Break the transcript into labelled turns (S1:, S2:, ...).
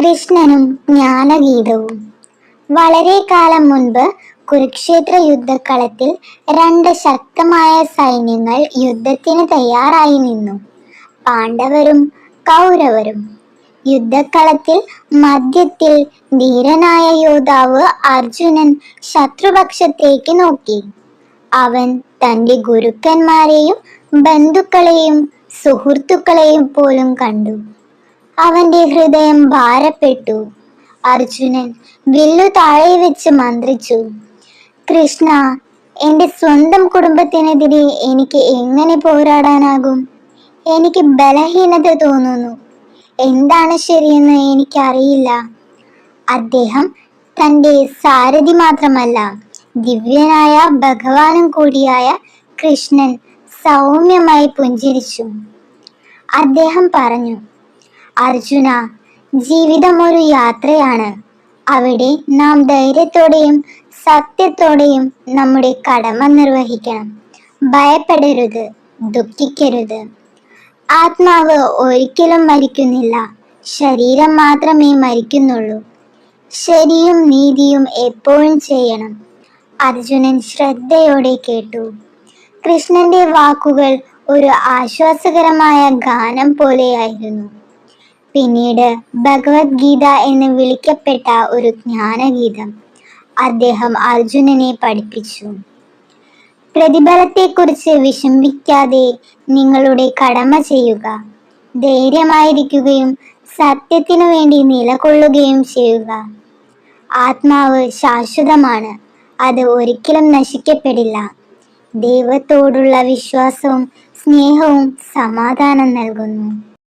S1: കൃഷ്ണനും ജ്ഞാനഗീതവും. വളരെ കാലം മുൻപ് കുരുക്ഷേത്ര യുദ്ധക്കളത്തിൽ രണ്ട് ശക്തമായ സൈന്യങ്ങൾ യുദ്ധത്തിന് തയ്യാറായി നിന്നു. പാണ്ഡവരും കൗരവരും. യുദ്ധക്കളത്തിൽ മധ്യത്തിൽ ധീരനായ യോദ്ധാവ് അർജുനൻ ശത്രുപക്ഷത്തേക്ക് നോക്കി. അവൻ തന്റെ ഗുരുക്കന്മാരെയും ബന്ധുക്കളെയും സുഹൃത്തുക്കളെയും പോലും കണ്ടു. അവന്റെ ഹൃദയം ഭാരപ്പെട്ടു. അർജുനൻ വില്ലു താഴെ വെച്ച് മന്ത്രിച്ചു. കൃഷ്ണ എന്റെ സ്വന്തം കുടുംബത്തിനെതിരെ എനിക്ക് എങ്ങനെ പോരാടാനാകും? എനിക്ക് ബലഹീനത തോന്നുന്നു. എന്താണ് ശരിയെന്ന് എനിക്കറിയില്ല. അദ്ദേഹം തന്റെ സാരഥി മാത്രമല്ല ദിവ്യനായ ഭഗവാനും കൂടിയായ കൃഷ്ണൻ സൗമ്യമായി പുഞ്ചിരിച്ചു. അദ്ദേഹം പറഞ്ഞു അർജുന ജീവിതം ഒരു യാത്രയാണ്. അവിടെ നാം ധൈര്യത്തോടെയും സത്യത്തോടെയും നമ്മുടെ കടമ നിർവഹിക്കണം. ഭയപ്പെടരുത് ദുഃഖിക്കരുത്. ആത്മാവ് ഒരിക്കലും മരിക്കുന്നില്ല. ശരീരം മാത്രമേ മരിക്കുന്നുള്ളൂ. ശരിയും നീതിയും എപ്പോഴും ചെയ്യണം. അർജുനൻ ശ്രദ്ധയോടെ കേട്ടു. കൃഷ്ണന്റെ വാക്കുകൾ ഒരു ആശ്വാസകരമായ ഗാനം പോലെയായിരുന്നു. പിന്നീട് ഭഗവത്ഗീത എന്ന് വിളിക്കപ്പെട്ട ഒരു ജ്ഞാനഗീതം അദ്ദേഹം അർജുനനെ പഠിപ്പിച്ചു. പ്രതിഫലത്തെക്കുറിച്ച് വിഷമിക്കാതെ നിങ്ങളുടെ കടമ ചെയ്യുക ധൈര്യമായിരിക്കുകയും സത്യത്തിനു വേണ്ടി നിലകൊള്ളുകയും ചെയ്യുക. ആത്മാവ് ശാശ്വതമാണ് അത് ഒരിക്കലും നശിക്കപ്പെടില്ല. ദൈവത്തോടുള്ള വിശ്വാസവും സ്നേഹവും സമാധാനം നൽകുന്നു.